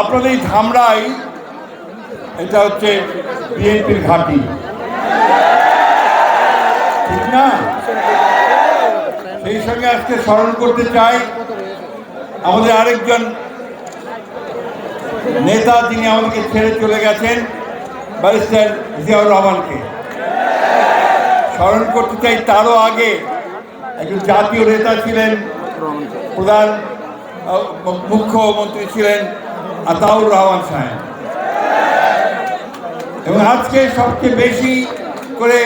আপনাদের এই ধামরাই, এটা হচ্ছে বিএনপির ঘাঁটি। ঠিক না? সেই সঙ্গে আজকে স্মরণ করতে চাই আমাদের আরেকজন নেতা, যিনি আমাদেরকে ছেড়ে চলে গেছেন, ব্যারিস্টার জিয়াউর রহমানকে। স্মরণ করতে চাই, তারও আগে একজন জাতীয় নেতা ছিলেন প্রধান মুখ্যমন্ত্রী ছিলেন আতাউর রহমান সাহেব। এবং আজকে সবচেয়ে বেশি করে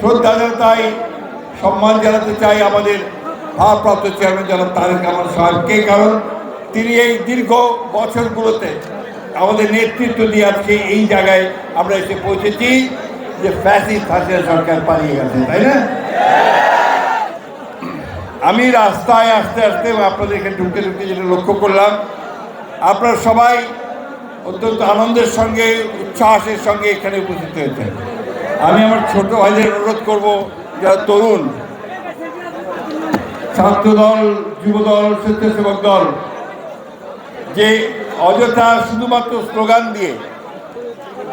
শ্রদ্ধা জানাতাই, সম্মান জানাতে চাই আমাদের ভারপ্রাপ্ত চেয়ারম্যান জনাব তারেক রহমান সাহেবকে কারণ তিনি এই দীর্ঘ বছরগুলোতে আমাদের নেতৃত্ব দিয়ে আজকে এই জায়গায় আমরা এসে পৌঁছেছি যে ফ্যাসি ফাঁসিয়া সরকার পালিয়ে গেছে, তাই না? আমি রাস্তায় আসতে আসতে আপনাদের এখানে ঢুকতে ঢুকতে যেটা লক্ষ্য করলাম, আপনারা সবাই অত্যন্ত আনন্দের সঙ্গে, উচ্ছ্বাসের সঙ্গে এখানে উপস্থিত হয়েছেন। আমি আমার ছোট ভাইদের অনুরোধ করব, যারা তরুণ ছাত্র দল যুব দল স্বেচ্ছাসেবক দল, যে অযথা শুধুমাত্র স্লোগান দিয়ে,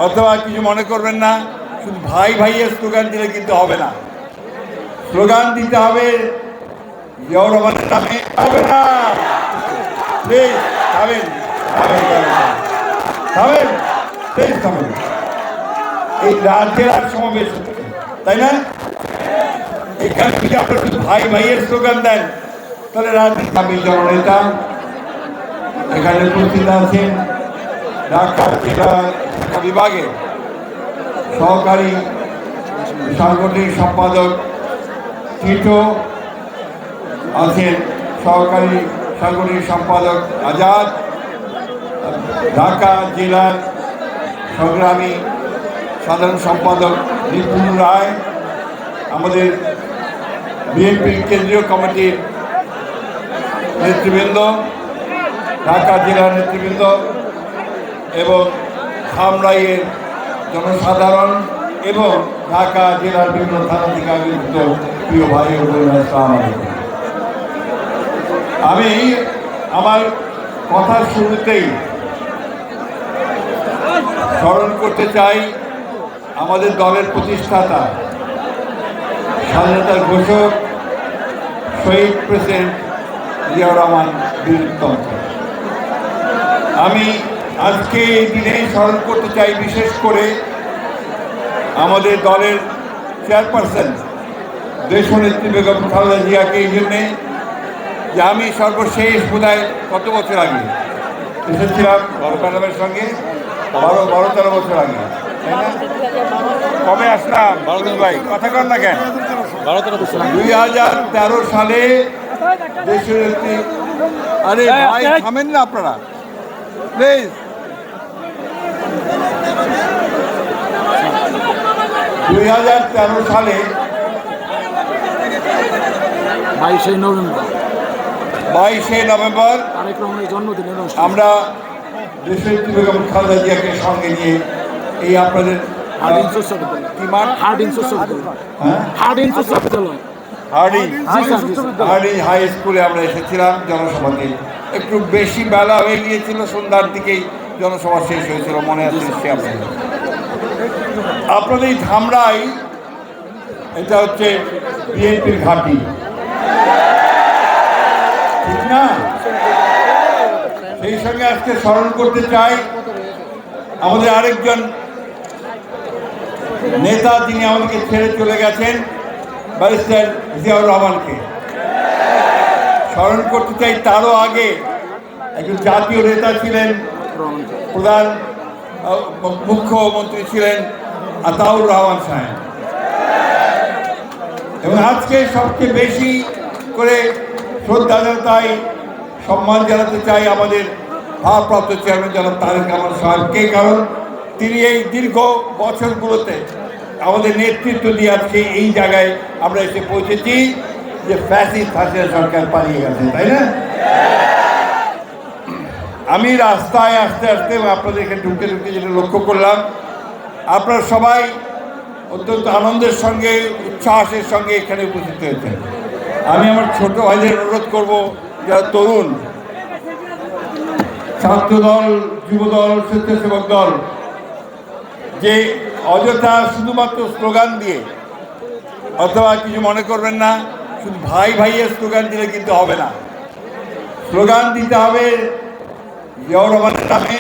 অথবা কিছু মনে করবেন না, শুধু ভাই ভাইয়ের স্লোগান দিলে কিন্তু হবে না। স্লোগান দিতে হবে জিয়াউর রহমানের নামে হবে না প্লিজ খাবেন খাবেন প্লিজ খাবেন এই রাজ্যের আর সমাবেশ তাই না এখানে যদি আপনারা শুধু ভাই ভাইয়ের স্লোগান দেন তাহলে রাজ্যের আমি জননেতা এখানে উপস্থিত আছেন শিক্ষা বিভাগে সহকারী সাংগঠনিক সম্পাদক টিটো আছেন সহকারী সাংগঠনিক সম্পাদক আজাদ, ঢাকা জেলার সংগ্রামী সাধারণ সম্পাদক নিপুণ রায়, আমাদের বিএনপির কেন্দ্রীয় কমিটির নেতৃবৃন্দ, ঢাকা জেলার নেতৃবৃন্দ এবং খামরাইয়ের জনসাধারণ এবং ঢাকা জেলার বিভিন্ন থানা প্রিয় ভাই ও বোনেরা। আমি আমার কথার শুরুতেই স্মরণ করতে চাই আমাদের দলের প্রতিষ্ঠাতা, স্বাধীনতার ঘোষক, শহীদ প্রেসিডেন্ট জিয়াউর রহমান বীরতন্ত্র আমি আজকে এই দিনে স্মরণ করতে চাই বিশেষ করে আমাদের দলের চেয়ারপারসন, দেশনেত্রী বেগম খালেদা জিয়াকে এই জন্যে যে আমি সর্বশেষ বোধহয় কত বছর আগে এসেছিলাম বড় সঙ্গে? বারো বারো তেরো বছর আগে। তাই না? কবে আসলাম? বারোদিন ভাই কথা কর না কেন? দুই হাজার তেরো সালে দেশের একটি আরে ভাই থামেন না আপনারা। প্লিজ। দুই হাজার তেরো সালে বাইশে নভেম্বর। বাইশে নভেম্বর আমরা দেশের বেগম খালেদা জিয়াকে সঙ্গে নিয়ে এই আপনাদের বিদ্যালয় হ্যাঁ। হার্ডিং হাই স্কুলে আমরা এসেছিলাম জনসভাতে। একটু বেশি বেলা হয়ে গিয়েছিল সন্ধ্যার দিকেই জনসভা শেষ হয়েছিল মনে আছে নিশ্চয়ই আপনাদের আপনাদের এই ধামরাই এটা হচ্ছে বিএনপির ঘাঁটি। সঙ্গে আজকে স্মরণ করতে চাই আমাদের আরেকজন নেতা যিনি আমাদেরকে ছেড়ে চলে গেছেন, ব্যারিস্টার জিয়াউর রহমানকে। স্মরণ করতে চাই, তারও আগে একজন জাতীয় নেতা ছিলেন, প্রধান মুখ্যমন্ত্রী ছিলেন আতাউর রহমান সাহেব। এবং আজকে সবচেয়ে বেশি করে শ্রদ্ধা জানাতাই সম্মান জানাতে চাই আমাদের ভারপ্রাপ্ত চেয়ারম্যান জনাব তারেক রহমান সাহেবকে কারণ? তিনি এই দীর্ঘ বছরগুলোতে আমাদের নেতৃত্ব দিয়ে আজকে এই জায়গায় আমরা এসে পৌঁছেছি যে ফ্যাসি ফাঁসিয়া সরকার পালিয়ে গেছে, তাই না? আমি রাস্তায় আসতে আসতে আপনাদের এখানে ঢুকতে ঢুকতে যেটা লক্ষ্য করলাম, আপনারা সবাই অত্যন্ত আনন্দের সঙ্গে, উচ্ছ্বাসের সঙ্গে এখানে উপস্থিত হয়েছেন। আমি আমার ছোট ভাইদের অনুরোধ করব, যারা তরুণ ছাত্র দল যুব দল স্বেচ্ছাসেবক দল, যে অযথা শুধুমাত্র স্লোগান দিয়ে, অথবা কিছু মনে করবেন না, শুধু ভাই ভাইয়ের স্লোগান দিলে কিন্তু হবে না। স্লোগান দিতে হবে জিয়াউর রহমানের নামে।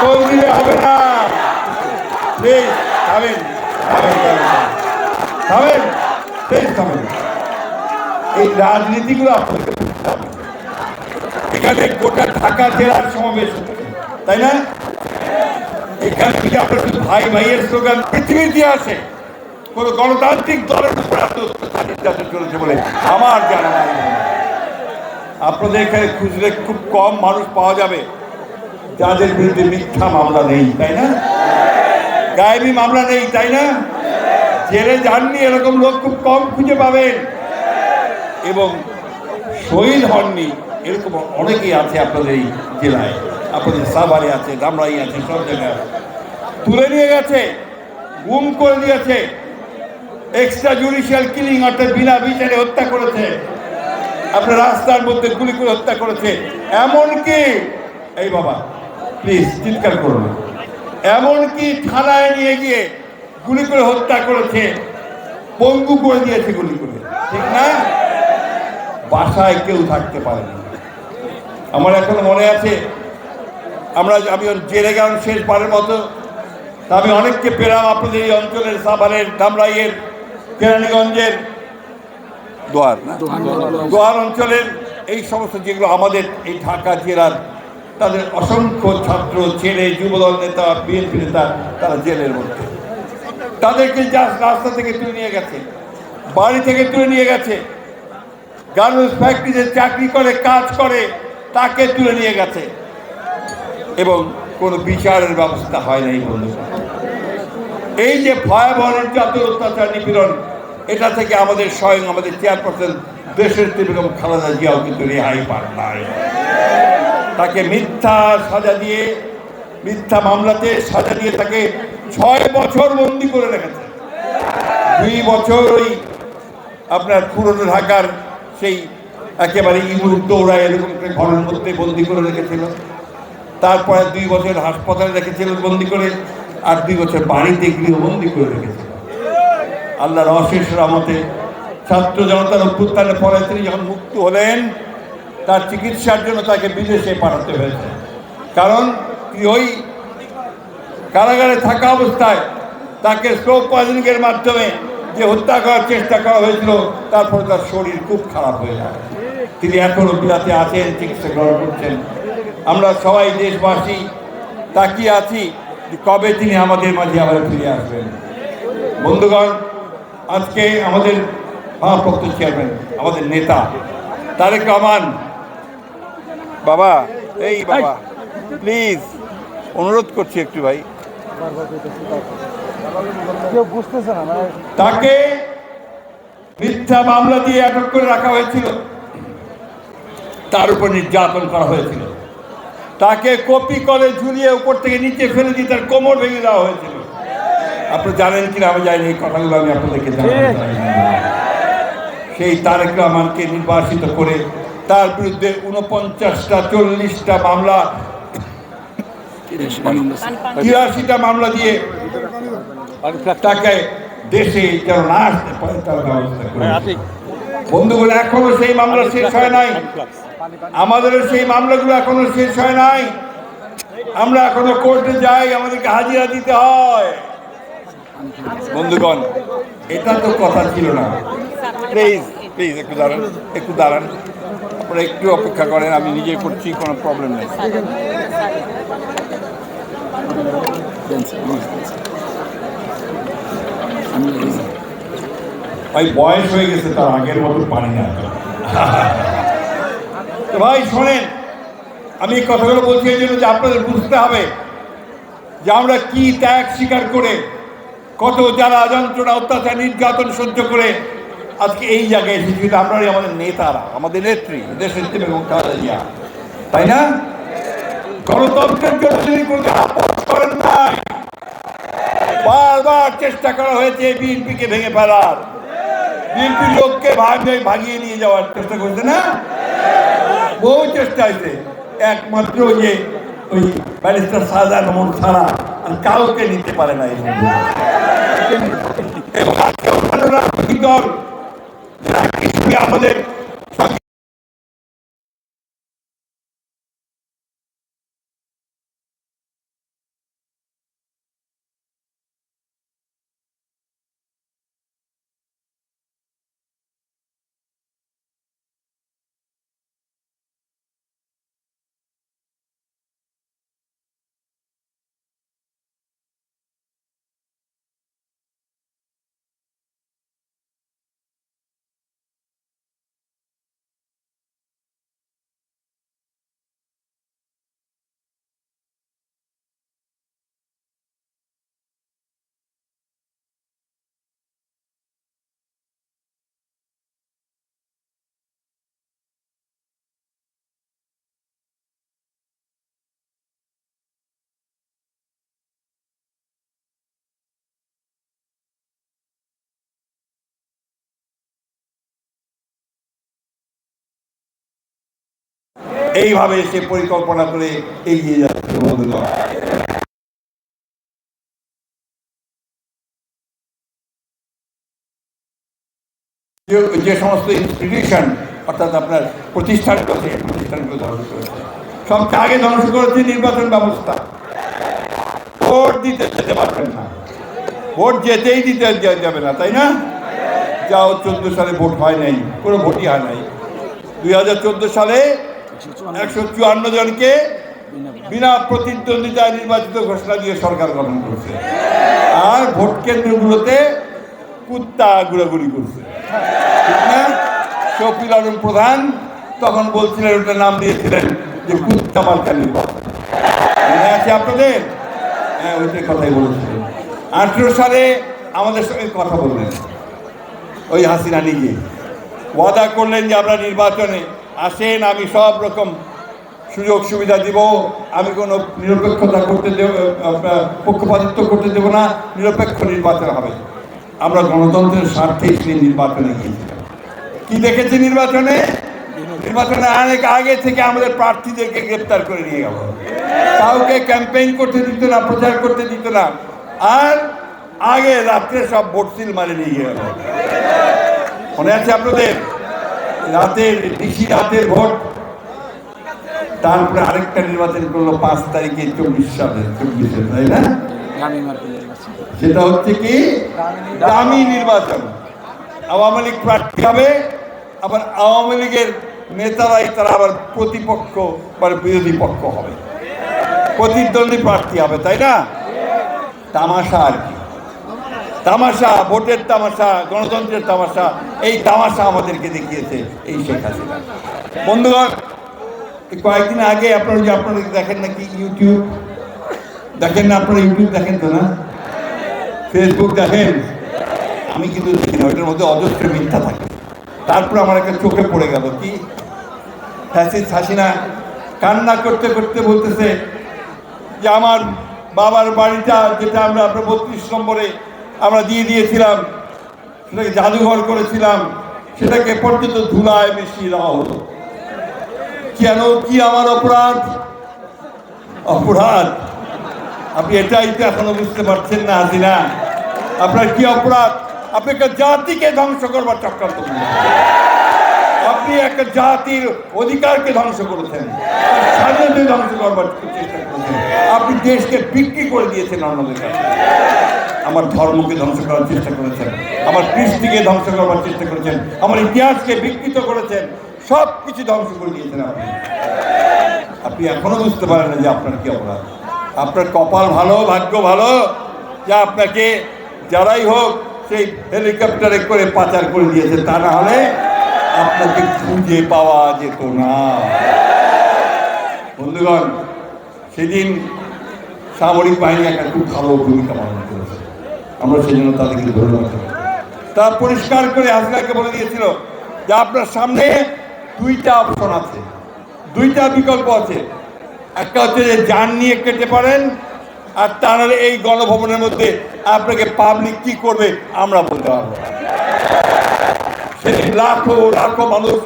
কোন দিলে হবে না। প্লিজ থামেন থামেন প্লিজ থামেন এই রাজনীতিগুলো আপনাদের এখানে গোটা ঢাকা জেলার সমাবেশ তাই না? এখানে থেকে আপনার ভাই ভাইয়ের স্লোগান পৃথিবীর ইতিহাসে কোন গণতান্ত্রিক দলের উপর চলেছে বলে আমার জানা আপনাদের এখানে খুঁজলে খুব কম মানুষ পাওয়া যাবে। যাদের বিরুদ্ধে মিথ্যা মামলা নেই, তাই না? গায়েবী মামলা নেই, তাই না? জেলে যাননি এরকম লোক খুব কম খুঁজে পাবেন। এবং শহীদ হননি এরকম অনেকেই আছে আপনাদের এই জেলায়। আপনাদের সাভারে আছে ধামরাই আছে, সব জায়গায়। তুলে নিয়ে গেছে, গুম করে দিয়েছে। এক্সট্রা জুডিশিয়াল কিলিং অর্থাৎ বিনা বিচারে হত্যা করেছে। আপনার রাস্তার মধ্যে গুলি করে হত্যা করেছে। এমনকি, এই বাবা প্লিজ চিৎকার করুন। এমনকি থানায় নিয়ে গিয়ে গুলি করে হত্যা করেছে, পঙ্গু করে দিয়েছে গুলি করে। ঠিক না? বাসায় কেউ থাকতে পারেনি আমার এখনও মনে আছে, আমরা আমি জেলে গেলাম শেষবারের মতো। তা আমি অনেককে পেলাম আপনাদের এই অঞ্চলের সাভারের ধামরাইয়ের কেরানীগঞ্জের দোয়ার, না? দোয়ার অঞ্চলের এই সমস্ত যেগুলো আমাদের এই ঢাকা জেলার তাদের অসংখ্য ছাত্র, ছেলে, যুবদল নেতা, বিএনপি নেতা, তারা জেলের মধ্যে। তাদেরকে রাস্তা থেকে তুলে নিয়ে গেছে, বাড়ি থেকে তুলে নিয়ে গেছে। গার্মেন্টস ফ্যাক্টরিতে চাকরি করে, কাজ করে, তাকে তুলে নিয়ে গেছে। এবং কোনো বিচারের ব্যবস্থা হয় নাই বন্ধু। এই যে ভয়াবহ নির্যাতন, অত্যাচার, নিপীড়ন, এটা থেকে আমাদের স্বয়ং আমাদের চেয়ারপারসন দেশের বেগম খালেদা জিয়াও কিন্তু রেহাই পান নাই। তাকে মিথ্যা সাজা দিয়ে, মিথ্যা মামলাতে সাজা দিয়ে তাকে ছয় বছর বন্দি করে রেখেছে। দুই বছর ওই আপনার পুরনো ঢাকার সেই একেবারে ইমুর দৌড়ায় এরকম ঘরের মধ্যে বন্দি করে রেখেছিল। তারপরে দুই বছর হাসপাতালে রেখেছিল বন্দি করে, আর দুই বছর বাড়িতে গৃহবন্দি করে রেখেছিল। আল্লাহর অশেষ রহমতে ছাত্র জনতার অভ্যুত্থানের পরে তিনি যখন মুক্ত হলেন তার চিকিৎসার জন্য তাকে বিদেশে পাঠাতে হয়েছে। কারণ ওই কারাগারে থাকা অবস্থায় তাকে স্ট্রোক পয়জনিংয়ের মাধ্যমে যে হত্যা করার চেষ্টা করা হয়েছিল, তারপরে তার শরীর খুব খারাপ হয়ে যায়। তিনি এখনও বিলাতে আছেন, চিকিৎসা গ্রহণ করছেন। আমরা সবাই দেশবাসী তাকিয়ে আছি কবে তিনি আমাদের মাঝে আবার ফিরে আসবেন। বন্ধুগণ, আজকে আমাদের ভারপ্রাপ্ত চেয়ারম্যান, আমাদের নেতা, তারেক রহমান বাবা এই বাবা প্লিজ অনুরোধ করছি একটু ভাই। তাকে মিথ্যা মামলা দিয়ে আটক করে রাখা হয়েছিল। তার উপর নির্যাতন করা হয়েছিল। তাকে কপি করে ঝুলিয়ে উপর থেকে নিচে ফেলে দিয়ে তার কোমর ভেঙে দেওয়া হয়েছিল। আপনি জানেন কিনা আমি জানি এই কথাগুলো আমি আপনাদেরকে চাই। সেই তারেক রহমানকে নির্বাসিত করে তার বিরুদ্ধে উনপঞ্চাশটা চল্লিশটা মামলা। তিরাশিটা মামলা দিয়ে তাকে দেশে যেন না আসতে পারে, তার বন্ধুগুলো এখনও সেই মামলা শেষ হয় নাই। আমাদের সেই মামলাগুলো এখনও শেষ হয় নাই। আমরা এখনও কোর্টে যাই, আমাদেরকে হাজিরা দিতে হয়। বন্ধুগণ, এটা তো কথা ছিল না। প্লিজ প্লিজ, একটু দাঁড়ান একটু দাঁড়ান। আপনারা একটু অপেক্ষা করেন, আমি নিজে করছি, কোনো প্রবলেম নেই। ভাই, বয়স হয়ে গেছে, তার আগের মতো পানি না। তো ভাই, শোনেন, আমি এই কথাগুলো বলছি, এই জন্য যে আপনাদের বুঝতে হবে যে আমরা কি ত্যাগ স্বীকার করে কত যারা যন্ত্রণা অত্যাচার, নির্যাতন সহ্য করে আজকে এই জায়গায় এসেছি, কিন্তু আমাদের নেতারা, আমাদের নেত্রী দেশের এবং খালেদা তাই না? গণতন্ত্রের জন্য তিনি কোনো আপোষ করেন নাই, বারবার চেষ্টা করা হয়েছে বিএনপিকে ভেঙে ফেলার। বিএনপির লোককে ভাগে ভাগিয়ে নিয়ে যাওয়ার চেষ্টা করছে না? বহু চেষ্টা হয়েছে। একমাত্র যে ওই ব্যারিস্টার সাজা নমন ছাড়া আর কাউকে নিতে পারে না এই দল আমাদের এইভাবে সে পরিকল্পনা করে এগিয়ে যাচ্ছে বন্ধুগণ। যে- যে সমস্ত ইনস্টিটিউশন অর্থাৎ আপনার প্রতিষ্ঠানগুলো সেই প্রতিষ্ঠানগুলো ধ্বংস করেছে। সবচেয়ে আগে ধ্বংস করেছে নির্বাচন ব্যবস্থা। ভোট দিতে যেতে পারবেন না। ভোট যেতেই দিতে যাবে না, তাই না? যাও, চোদ্দ সালে ভোট হয় নাই, কোনো ভোটই হয় নাই। দুই হাজার চোদ্দ সালে একশো চুয়ান্ন জনকে বিনা প্রতিদ্বন্দ্বিতায় নির্বাচিত ঘোষণা দিয়ে সরকার গঠন করছে। আর ভোট কেন্দ্রগুলোতে কুত্তা ঘুরাঘুরি করছে। ঠিক না? শফিল আলম প্রধান তখন বলছিলেন, ওটার নাম দিয়েছিলেন যে কুত্তা মার্কা নির্বাচন। মনে আছে আপনাদের? হ্যাঁ ওইটার কথাই বলেছিলেন। আঠেরো সালে আমাদের সঙ্গে কথা বললেন। ওই হাসিনা নিজে ওয়াদা করলেন যে আমরা নির্বাচনে আসেন, আমি সব রকম সুযোগ সুবিধা দিব। আমি কোনো নিরপেক্ষতা করতে দেব পক্ষপাতিত্ব করতে দেব না, নিরপেক্ষ নির্বাচন হবে। আমরা গণতন্ত্রের স্বার্থে সেই নির্বাচনে গিয়েছিলাম কি দেখেছি নির্বাচনে? নির্বাচনে অনেক আগে থেকে আমাদের প্রার্থীদেরকে গ্রেপ্তার করে নিয়ে গেল। কাউকে ক্যাম্পেইন করতে দিত না, প্রচার করতে দিত না। আর আগে রাত্রে সব ভোট মারে নিয়ে গেল। মনে আছে আপনাদের? রাতের বেশি রাতের ভোট। তারপরে আরেকটা নির্বাচন করল পাঁচ তারিখে চব্বিশ সালে চব্বিশে তাই না? সেটা হচ্ছে কি? দামি নির্বাচন। আওয়ামী লীগ প্রার্থী হবে আবার আওয়ামী লীগের নেতারাই তারা আবার প্রতিপক্ষ বা বিরোধী পক্ষ হবে। প্রতিদ্বন্দ্বী প্রার্থী হবে তাই না? তামাশা আর কি। তামাশা, ভোটের তামাশা, গণতন্ত্রের তামাশা, এই তামাশা আমাদেরকে দেখিয়েছে এই শেখ হাসিনা। বন্ধুগণ কয়েকদিন আগে আপনারা যে আপনারা দেখেন নাকি ইউটিউব দেখেন না আপনারা ইউটিউব দেখেন তো না? ফেসবুক দেখেন? আমি কিন্তু দেখি না, ওইটার মধ্যে অজস্র মিথ্যা থাকে। তারপর আমার একটা চোখে পড়ে গেল কি? ফ্যাসিস হাসিনা কান্না করতে করতে বলতেছে যে আমার বাবার বাড়িটা যেটা আমরা আপনার বত্রিশ নম্বরে আমরা দিয়ে দিয়েছিলাম, সেটাকে জাদুঘর করেছিলাম, সেটাকে পর্যন্ত ধুলায় মিশিয়ে দেওয়া হলো। কেন? কি আমার অপরাধ? অপরাধ? আপনি এটাই তো এখনও বুঝতে পারছেন না, হাসিনা। আপনার কি অপরাধ? আপনি একটা জাতিকে ধ্বংস করবার চক্রান্ত আপনি একটা জাতির অধিকারকে ধ্বংস করেছেন স্বাধীনতা ধ্বংস করবার চেষ্টা করেছেন। আপনি দেশকে বিক্রি করে দিয়েছেন অন্যদের কাছে। আমার ধর্মকে ধ্বংস করার চেষ্টা করেছেন। আমার কৃষ্টিকে ধ্বংস করবার চেষ্টা করেছেন। আমার ইতিহাসকে বিকৃত করেছেন। সব কিছু ধ্বংস করে দিয়েছেন আপনি। আপনি এখনও বুঝতে পারেন না যে আপনার কি অপরাধ। আপনার কপাল ভালো, ভাগ্য ভালো, যে আপনাকে যারাই হোক সেই হেলিকপ্টারে করে পাচার করে দিয়েছে, তা না হলে আপনাকে খুঁজে পাওয়া যেত না। বন্ধুগণ, সেদিন সামরিক বাহিনী একটা খুব ভালো ভূমিকা পালন করেছে। আমরা সেই জন্য তাদেরকে ধরে রাখতে হবে। তারা পরিষ্কার করে হাসিনাকে বলে দিয়েছিল যে আপনার সামনে দুইটা অপশন আছে, দুইটা বিকল্প আছে একটা হচ্ছে যে যান নিয়ে কেটে পারেন, আর তা নাহলে এই গণভবনের মধ্যে আপনাকে পাবলিক কি করবে আমরা বলতে পারব। সেই লাখো লাখো মানুষ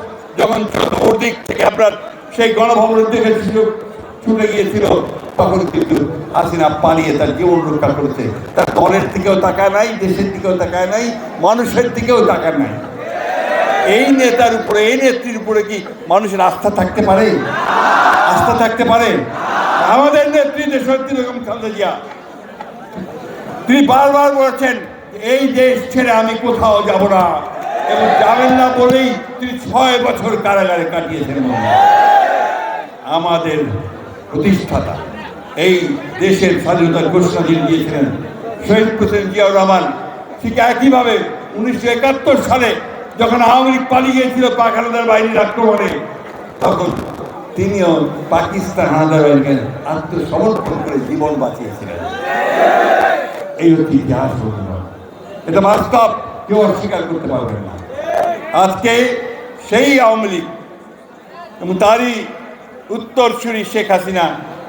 যখন চতুর্দিক থেকে আপনার সেই গণভবনের দিকে ছুটে গিয়েছিল তখন কিন্তু হাসিনা পালিয়ে তার জীবন রক্ষা করেছে। তার দলের দিকেও তাকায় নাই, দেশের দিকেও তাকায় নাই, মানুষের দিকেও তাকায় নাই। এই নেতার উপরে, এই নেত্রীর উপরে কি মানুষের আস্থা থাকতে পারে? আস্থা থাকতে পারে? আমাদের নেত্রী দেশত্রী বেগম খালেদা জিয়া, তিনি বারবার বলেছেন, এই দেশ ছেড়ে আমি কোথাও যাব না। এবং যাবেন না বলেই তিনি ছয় বছর কারাগারে কাটিয়েছেন। আমাদের প্রতিষ্ঠাতা এই দেশের স্বাধীনতার ঘোষণা দিয়ে দিয়েছিলেন। শহীদ হোসেন জিয়াউর রহমান, ঠিক একইভাবে উনিশশো একাত্তর সালে যখন আওয়ামী লীগ পালিয়ে গিয়েছিল পাক হানাদার বাহিনীর আক্রমণে, তখন তিনিও পাকিস্তান হানাদার বাহিনীকে আত্মসমর্পণ করে জীবন বাঁচিয়েছিলেন। এই হচ্ছে ইতিহাস এটা বাস্তব, কেউ অস্বীকার করতে পারবেন না। আজকে সেই আওয়ামী লীগ এবং তারই উত্তরসূরি শেখ হাসিনা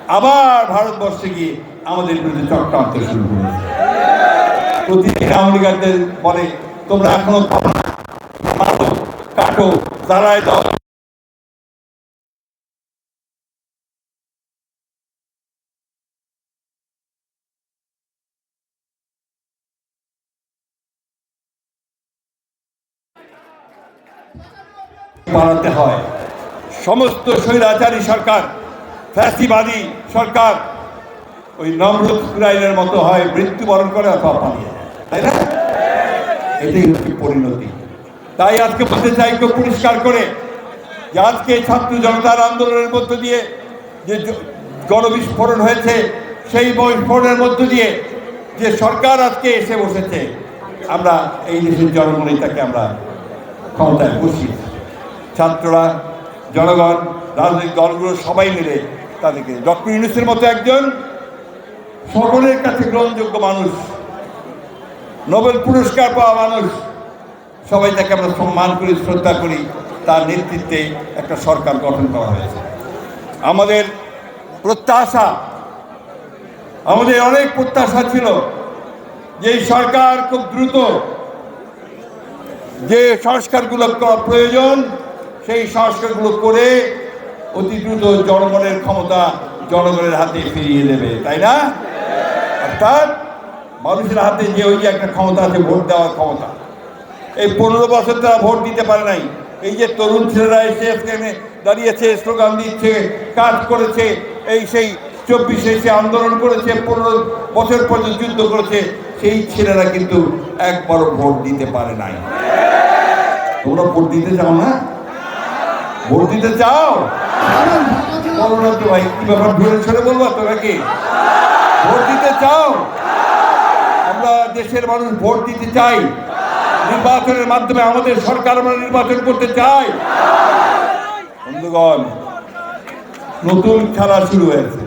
আবার ভারতবর্ষে গিয়ে আমাদের বিরুদ্ধে চক্রান্ত শুরু করেছে প্রতিদিন আওয়ামী বলে তোমরা এখনও মারো, কাটো দাঁড়ায় দাও বাড়াতে হয়। সমস্ত স্বৈরাচারী সরকার ফ্যাসিবাদী সরকার ওই নমরুদ ইসরায়েলের মতো হয়, মৃত্যুবরণ করে অথবা পালিয়ে তাই না? এটাই হচ্ছে পরিণতি। তাই আজকে বলতে চাই কেউ পরিষ্কার করে যে আজকে ছাত্র জনতার আন্দোলনের মধ্য দিয়ে যে গণবিস্ফোরণ হয়েছে, সেই বিস্ফোরণের মধ্য দিয়ে যে সরকার আজকে এসে বসেছে, আমরা এই দেশের জনগণই তাকে আমরা ক্ষমতায় বসিয়েছি। ছাত্ররা, জনগণ, রাজনৈতিক দলগুলো সবাই মিলে তাদেরকে। ডক্টর ইউনুসের মতো একজন সকলের কাছে গ্রহণযোগ্য মানুষ, নোবেল পুরস্কার পাওয়া মানুষ। সবাই তাকে আমরা সম্মান করি, শ্রদ্ধা করি। তার নেতৃত্বে একটা সরকার গঠন করা হয়েছে। আমাদের প্রত্যাশা, আমাদের অনেক প্রত্যাশা ছিল যে সরকার খুব দ্রুত যে সংস্কারগুলো করা প্রয়োজন, সেই সংস্কারগুলো করে অতি দ্রুত জনগণের ক্ষমতা জনগণের হাতে ফিরিয়ে দেবে, তাই না? অর্থাৎ মানুষের হাতে যে ওই যে একটা ক্ষমতা আছে, ভোট দেওয়ার ক্ষমতা। এই পনেরো বছর তারা ভোট দিতে পারে নাই। এই যে তরুণ ছেলেরা এসে এখানে দাঁড়িয়েছে, স্লোগান দিচ্ছে, কাজ করেছে, এই সেই চব্বিশে এসে আন্দোলন করেছে, পনেরো বছর পর্যন্ত যুদ্ধ করেছে, সেই ছেলেরা কিন্তু একবারও ভোট দিতে পারে নাই। তোমরা ভোট দিতে চাও না? ভোট দিতে চাও? ভোট দিতে চাও? আমরা দেশের মানুষ ভোট দিতে চাই। নির্বাচনের মাধ্যমে আমাদের সরকার নির্বাচন করতে চাই। নতুন খেলা শুরু হয়েছে।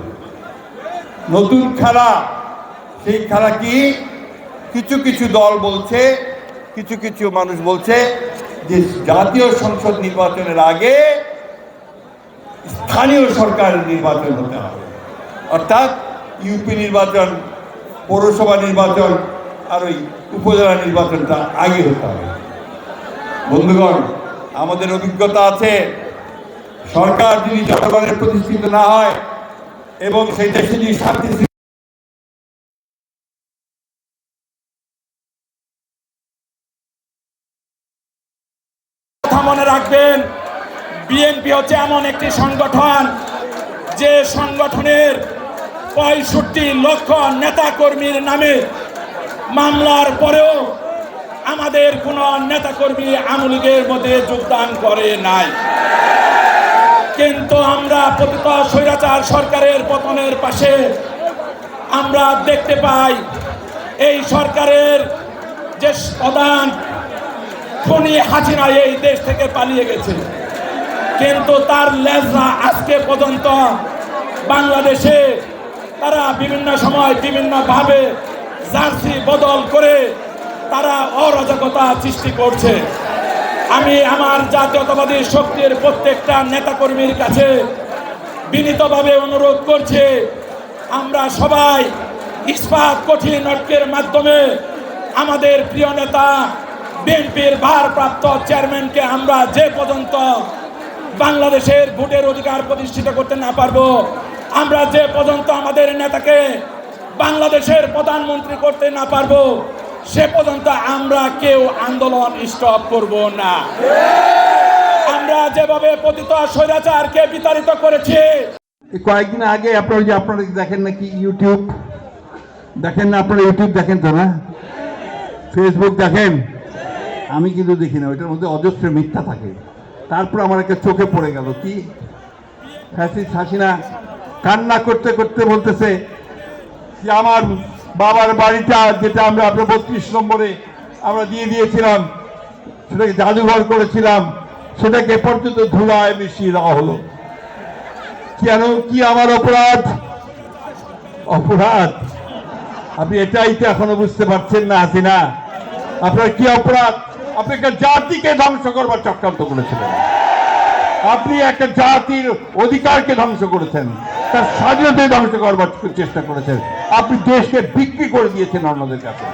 নতুন খেলা। সেই খেলা কি? কিছু কিছু দল বলছে, কিছু কিছু মানুষ বলছে যে জাতীয় সংসদ নির্বাচনের আগে স্থানীয় সরকারের নির্বাচন হতে হবে। অর্থাৎ ইউপি নির্বাচন, পৌরসভা নির্বাচন, আর ওই উপজেলা নির্বাচনটা আগে হতে হবে। বন্ধুগণ, আমাদের অভিজ্ঞতা আছে, সরকার যদি জনগণের প্রতিষ্ঠিত না হয় এবং সেই দেশে যদি শান্তি মনে রাখবেন বিএনপি হচ্ছে এমন একটি সংগঠন যে সংগঠনের পঁয়ষট্টি লক্ষ নেতাকর্মীর নামে মামলার পরেও আমাদের কোনো নেতাকর্মী আমলিগের মধ্যে যোগদান করে নাই। কিন্তু আমরা পতিত স্বৈরাচার সরকারের পতনের পাশে আমরা দেখতে পাই, এই সরকারের যে প্রধান খনি হাসিনা এই দেশ থেকে পালিয়ে গেছে। কিন্তু তার লেজরা আজকে পর্যন্ত বাংলাদেশে তারা বিভিন্ন সময় বিভিন্নভাবে জার্সি বদল করে তারা অরাজকতা সৃষ্টি করছে। আমি আমার জাতীয়তাবাদী শক্তির প্রত্যেকটা নেতাকর্মীর কাছে বিনীতভাবে অনুরোধ করছি, আমরা সবাই ইস্পাত কঠিন ঐক্যের মাধ্যমে আমাদের প্রিয় নেতা, বিএনপির ভারপ্রাপ্ত চেয়ারম্যানকে আমরা যে পর্যন্ত বাংলাদেশের ভোটের অধিকার প্রতিষ্ঠিত করতে না পারব। আমরা যে পর্যন্ত আমাদের নেতাকে বাংলাদেশের প্রধানমন্ত্রী করতে না পারব, সে পর্যন্ত আমরা কেউ আন্দোলন স্টপ করব না। আমরা যেভাবে পতিত স্বৈরাচারকে বিতাড়িত করেছি। কয়েকদিন আগে আপনারা যে আপনারা দেখেন নাকি ইউটিউব দেখেন না আপনারা ইউটিউব দেখেন তো না? ফেসবুক দেখেন? আমি কিন্তু দেখি না, ওইটার মধ্যে অজস্র মিথ্যা থাকে। তারপর আমার একটা চোখে পড়ে গেল। কি? ফ্যাসিস হাসিনা কান্না করতে করতে বলতেছে যে আমার বাবার বাড়িটা যেটা আমরা আপনার বত্রিশ নম্বরে আমরা দিয়ে দিয়েছিলাম, সেটাকে জাদুঘর করেছিলাম, সেটাকে পর্যন্ত ধুলায় মিশিয়ে দেওয়া হলো। কেন? কি আমার অপরাধ? অপরাধ? আপনি এটাই তো এখনও বুঝতে পারছেন না, হাসিনা। আপনার কি অপরাধ? আপনি একটা জাতিকে ধ্বংস করবার চক্রান্ত করেছিলেন। আপনি একটা জাতির অধিকারকে ধ্বংস করেছেন, তার স্বাধীনতা ধ্বংস করবার চেষ্টা করেছেন। আপনি দেশকে বিক্রি করে দিয়েছেন অন্যদের কাছে।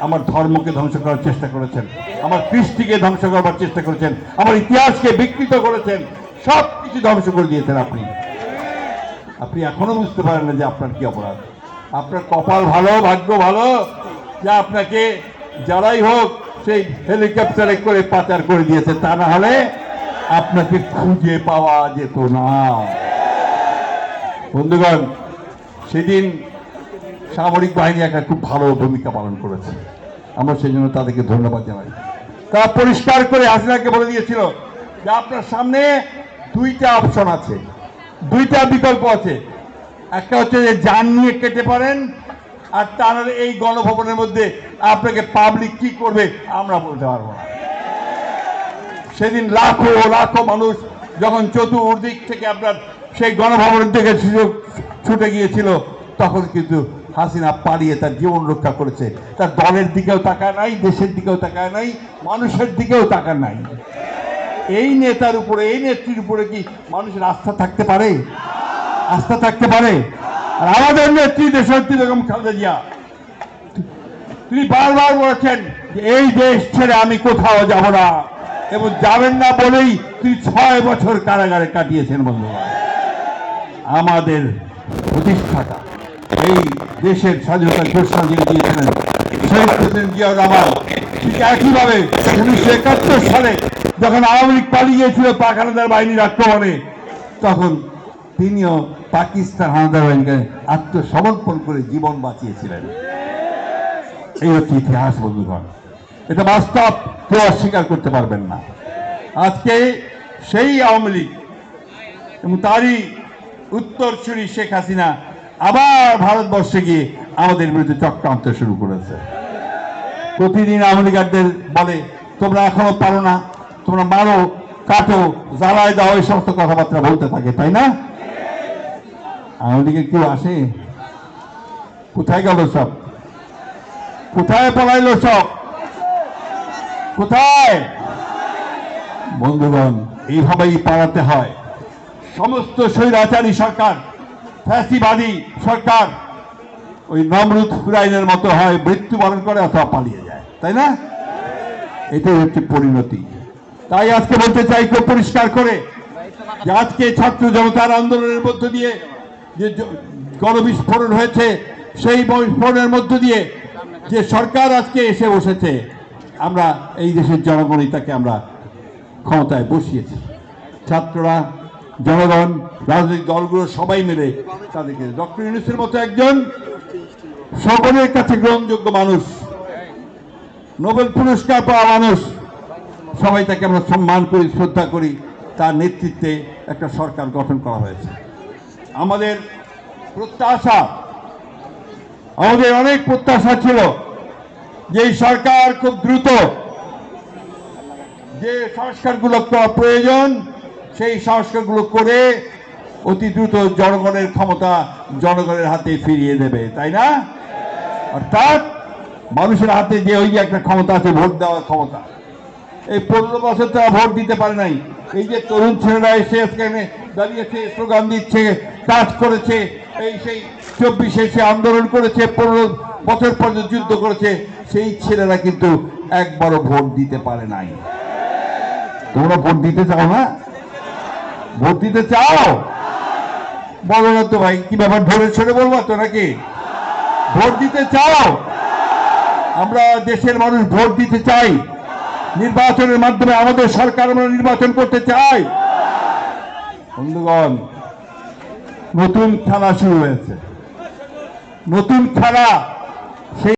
আমার ধর্মকে ধ্বংস করার চেষ্টা করেছেন, আমার কৃষ্টিকে ধ্বংস করবার চেষ্টা করেছেন, আমার ইতিহাসকে বিকৃত করেছেন সব কিছু ধ্বংস করে দিয়েছেন আপনি। আপনি এখনও বুঝতে পারেন না যে আপনার কি অপরাধ। আপনার কপাল ভালো, ভাগ্য ভালো, যে আপনাকে, যারাই হোক সেই হেলিকপ্টারে করে পাচার করে দিয়েছে, তা না হলে আপনাকে খুঁজে পাওয়া যেত না। বন্ধুগণ, সেদিন সামরিক বাহিনী একটা খুব ভালো ভূমিকা পালন করেছে। আমরা সেই জন্য তাদেরকে ধন্যবাদ জানাই। তারা পরিষ্কার করে হাসিনাকে বলে দিয়েছিল যে আপনার সামনে দুইটা অপশন আছে, দুইটা বিকল্প আছে। একটা হচ্ছে যে যান নিয়ে কেটে পারেন আর তার এই গণভবনের মধ্যে আপনাকে পাবলিক কি করবে, আমরা বলতে পারব না। সেদিন লাখো লাখো মানুষ যখন চতুর্দিক থেকে আপনার সেই গণভবনের থেকে সুযোগ ছুটে গিয়েছিল, তখন কিন্তু হাসিনা পালিয়ে তার জীবন রক্ষা করেছে। তার দলের দিকেও তাকায় নাই, দেশের দিকেও তাকায় নাই, মানুষের দিকেও তাকায় নাই। এই নেতার উপরে, এই নেত্রীর উপরে কি মানুষের আস্থা থাকতে পারে? আস্থা থাকতে পারে? আর আমাদের নেত্রী দেশত্রী বেগম খালেদা জিয়া। তিনি বারবার বলেছেন এই দেশ ছেড়ে আমি কোথাও যাব না। এবং যাবেন না বলেই তিনি ছয় বছর কারাগারে কাটিয়েছেন বন্ধুরা। আমাদের প্রতিষ্ঠাতা, এই দেশের স্বাধীনতার ঘোষণা দিয়ে দিয়েছিলেন শহীদ প্রেসিডেন্ট জিয়াউর রহমান। ঠিক একইভাবে উনিশশো একাত্তর সালে যখন আওয়ামী লীগ পালিয়ে গিয়েছিল পাক হানাদার বাহিনীর আক্রমণে, তখন তিনিও পাকিস্তান হানাদার বাহিনীকে আত্মসমর্পণ করে জীবন বাঁচিয়েছিলেন। এই হচ্ছে ইতিহাস, বন্ধুগণ। এটা বাস্তব, কেউ অস্বীকার করতে পারবেন না। আজকে সেই আওয়ামী লীগ এবং তারই উত্তর উত্তরসূরি শেখ হাসিনা আবার ভারতবর্ষে গিয়ে আমাদের বিরুদ্ধে চক্রান্ত শুরু করেছে। প্রতিদিন আওয়ামী বলে, তোমরা এখনও পারো না, তোমরা মারো, কাটো, জ্বালায় দাও, এই সমস্ত কথাবার্তা বলতে থাকে, তাই না? আওয়ামী লীগের কেউ আসে? কোথায় গেল সব? কোথায় পলাইলো সব? কোথায়? বন্ধুগণ, এইভাবেই পালাতে হয়। সমস্ত স্বৈরাচারী সরকার, ফ্যাসিবাদী সরকার, ওই নমরুদ হুরাইনের মতো হয়, মৃত্যুবরণ করে অথবা পালিয়ে যায়। তাই না? এটাই হচ্ছে পরিণতি। তাই আজকে বলতে চাই, খুব পরিষ্কার করে, যে আজকে ছাত্র জনতার আন্দোলনের মধ্য দিয়ে যে গণবিস্ফোরণ হয়েছে, সেই বিস্ফোরণের মধ্য দিয়ে যে সরকার আজকে এসে বসেছে, আমরা এই দেশের জনগণই তাকে আমরা ক্ষমতায় বসিয়েছি। ছাত্ররা, জনগণ, রাজনৈতিক দলগুলো সবাই মিলে তাদেরকে, ডক্টর ইউনুসের মতো একজন সকলের কাছে গ্রহণযোগ্য মানুষ, নোবেল পুরস্কার পাওয়া মানুষ, সবাই তাকে আমরা সম্মান করি, শ্রদ্ধা করি, তার নেতৃত্বে একটা সরকার গঠন করা হয়েছে। আমাদের প্রত্যাশা, আমাদের অনেক প্রত্যাশা ছিল যে সরকার খুব দ্রুত যে সংস্কারগুলো করা প্রয়োজন, সেই সংস্কারগুলো করে অতি দ্রুত জনগণের ক্ষমতা জনগণের হাতে ফিরিয়ে দেবে, তাই না? অর্থাৎ মানুষের হাতে যে ওই একটা ক্ষমতা আছে, ভোট দেওয়ার ক্ষমতা। এই পনেরো বছর তারা ভোট দিতে পারে নাই। এই যে তরুণ ছেলেরা এসে এখানে দাঁড়িয়েছে, স্লোগান দিচ্ছে কাজ করেছে, এই সেই চব্বিশে এসে আন্দোলন করেছে, পনেরো বছর পর্যন্ত যুদ্ধ করেছে, সেই ছেলেরা কিন্তু একবারও ভোট দিতে পারে নাই। তোমরা ভোট দিতে চাও না? ভোট দিতে চাও? বলো না তো ভাই, কি ব্যাপার ধরে ছেড়ে বলব তো নাকি? ভোট দিতে চাও? আমরা দেশের মানুষ ভোট দিতে চাই। নির্বাচনের মাধ্যমে আমাদের সরকার আমরা নির্বাচন করতে চাই। বন্ধুগণ নতুন খেলা শুরু হয়েছে। নতুন খেলা